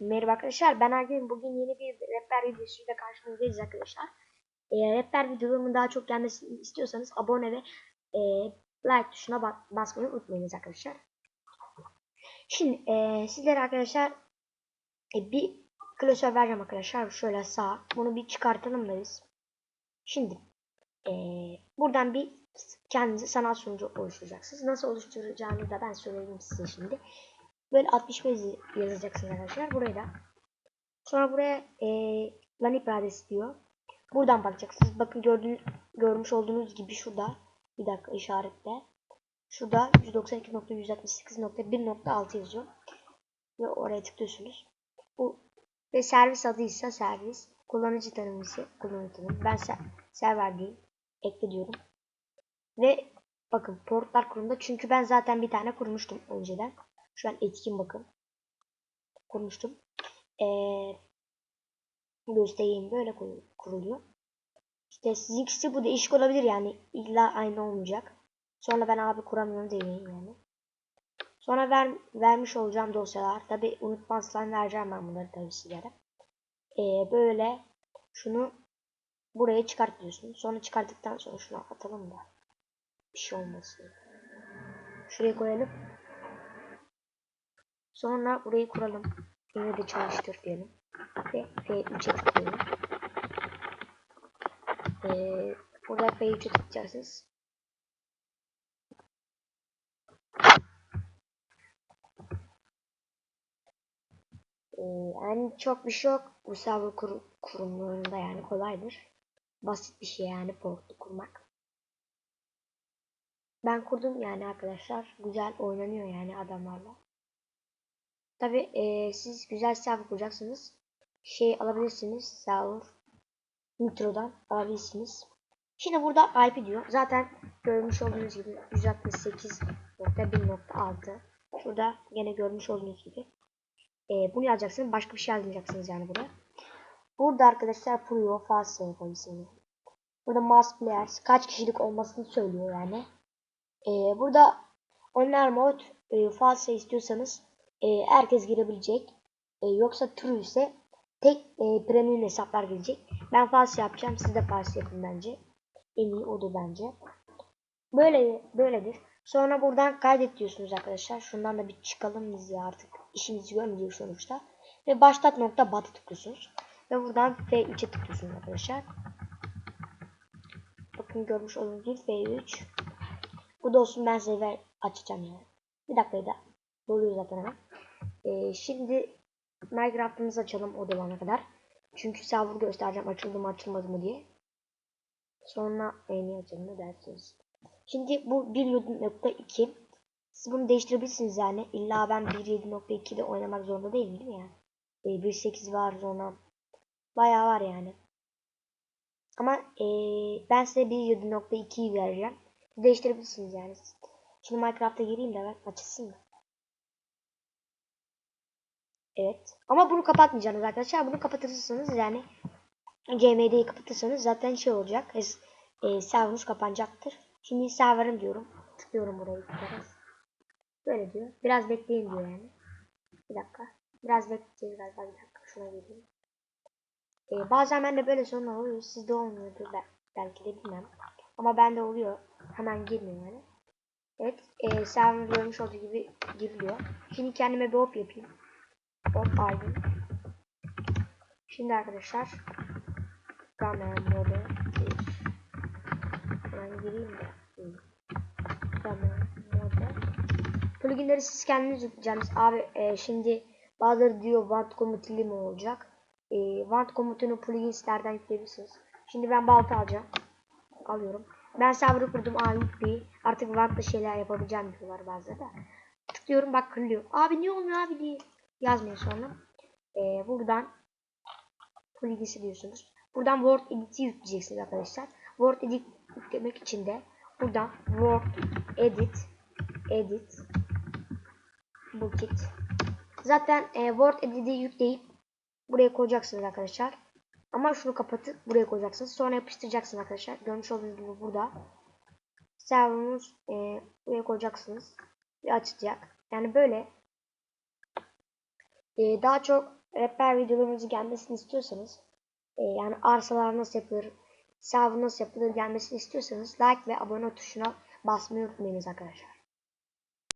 Merhaba arkadaşlar ben Ergün. Bugün yeni bir rehber videosuyla karşınızdayız arkadaşlar. E, rehber videolarımın daha çok gelmesini istiyorsanız abone ve e, like tuşuna ba basmayı unutmayınız arkadaşlar. Şimdi e, sizlere arkadaşlar e, bir klasör vereceğim arkadaşlar. Şöyle sağ. Bunu bir çıkartalım da biz. Şimdi e, buradan bir kendinize sanal sunucu oluşturacaksınız. Nasıl oluşturacağını da ben söyleyeyim size şimdi. Böyle 65 yazacaksınız arkadaşlar. Buraya da. Sonra buraya e, lan ifadesi diyor. Buradan bakacaksınız. Bakın gördüğünüz, görmüş olduğunuz gibi şurada. Bir dakika işaretle. Şurada 192.168.1.6 yazıyor. Ve oraya tıklıyorsunuz. Bu ve servis adıysa servis. Kullanıcı tanımı kullanıcı tanımı. Ben ser, server diyeyim. Ekle diyorum. Ve bakın portlar kurumda. Çünkü ben zaten bir tane kurmuştum önceden. Şu an etkin bakın. Kurmuştum. Ee, göstereyim böyle kuruluyor. İşte sizinkisi bu değişik olabilir yani. illa aynı olmayacak. Sonra ben abi kuramıyorum demeyeyim yani. Sonra ver, vermiş olacağım dosyalar. Tabi unutmazsan vereceğim ben bunları tabi sizlere. Ee, böyle şunu buraya çıkartıyorsunuz. Sonra çıkarttıktan sonra şunu atalım da. Bir şey olmasın. Şuraya koyalım. Sonra burayı kuralım. Yine de çalıştır diyelim. Ve F3'e tıklayalım. Ee, burada F3'e tıklayacaksınız. Ee, yani çok bir şey yok. Server kur kurumlarında yani kolaydır. Basit bir şey yani portlu kurmak. Ben kurdum yani arkadaşlar. Güzel oynanıyor yani adamlarla. Tabi e, siz güzel server kuracaksınız. Şey alabilirsiniz. Server Nitro'dan alabilirsiniz. Şimdi burada IP diyor. Zaten görmüş olduğunuz gibi 168.1.6 Şurada yine görmüş olduğunuz gibi. E, bunu yazacaksınız. Başka bir şey yazmayacaksınız yani buraya. Burada arkadaşlar Pro Fast yapabilirsiniz. Burada Mass Players kaç kişilik olmasını söylüyor yani. E, burada Online Mode e, Fast istiyorsanız e, herkes girebilecek. E, yoksa true ise tek e, premium hesaplar gelecek. Ben false yapacağım. Siz de false yapın bence. En iyi odur bence. Böyle böyledir. Sonra buradan kaydet diyorsunuz arkadaşlar. Şundan da bir çıkalım biz ya artık. işimizi görmeyecek sonuçta. Ve başlat nokta batı tıklıyorsunuz. Ve buradan F3'e tıklıyorsunuz arkadaşlar. Bakın görmüş olduğunuz gibi F3. Bu da olsun ben size ver, açacağım yani. Bir dakika da. Doluyor zaten hemen. Ee, şimdi Minecraft'ımızı açalım o dolana kadar. Çünkü server göstereceğim açıldı mı açılmadı mı diye. Sonra e, niye açıldı dersiniz. Şimdi bu 1.7.2 Siz bunu değiştirebilirsiniz yani. İlla ben 1.7.2'de oynamak zorunda değilim değil mi yani? E, 1.8 var sonra. Bayağı var yani. Ama e, ben size 1.7.2'yi vereceğim. Değiştirebilirsiniz yani. Şimdi Minecraft'a gireyim de ben açılsın mı? Evet. Ama bunu kapatmayacaksınız arkadaşlar. Bunu kapatırsanız yani CMD'yi kapatırsanız zaten şey olacak. E, serverınız kapanacaktır. Şimdi server'ım diyorum. Tıklıyorum burayı biraz. Böyle diyor. Biraz bekleyin diyor yani. Bir dakika. Biraz bekleyeceğiz galiba. Bir dakika. Şuna geleyim. E, bazen bende böyle sorunlar oluyor. Sizde olmuyordur. Belki de bilmem. Ama bende oluyor. Hemen girmiyor yani. Evet. E, server görmüş olduğu gibi giriliyor. Şimdi kendime bir hop yapayım. Hop aldım. Şimdi arkadaşlar kamera modu ben gireyim de. Kamera modu pluginleri siz kendiniz yükleyeceksiniz abi e, şimdi bazıları diyor want komutili mi olacak. E, want komutunu pluginslerden yükleyebilirsiniz şimdi ben balta alacağım. Alıyorum. Ben server'ı kurdum a yükleyi artık want'la şeyler yapabileceğim diyorlar bazıları da. Tıklıyorum bak kırılıyor. Abi niye olmuyor abi diye yazmayın sonra. Ee, buradan plugins diyorsunuz. Buradan Word Edit'i yükleyeceksiniz arkadaşlar. Word Edit yüklemek için de buradan Word Edit Edit Bucket Zaten e, Word Edit'i yükleyip buraya koyacaksınız arkadaşlar. Ama şunu kapatıp buraya koyacaksınız. Sonra yapıştıracaksınız arkadaşlar. Görmüş olduğunuz gibi burada. Server'ınız e, buraya koyacaksınız. Ve açacak. Yani böyle ee, daha çok rehber videolarımızın gelmesini istiyorsanız e, yani arsalar nasıl yapılır, hesabı nasıl yapılır gelmesini istiyorsanız like ve abone tuşuna basmayı unutmayınız arkadaşlar.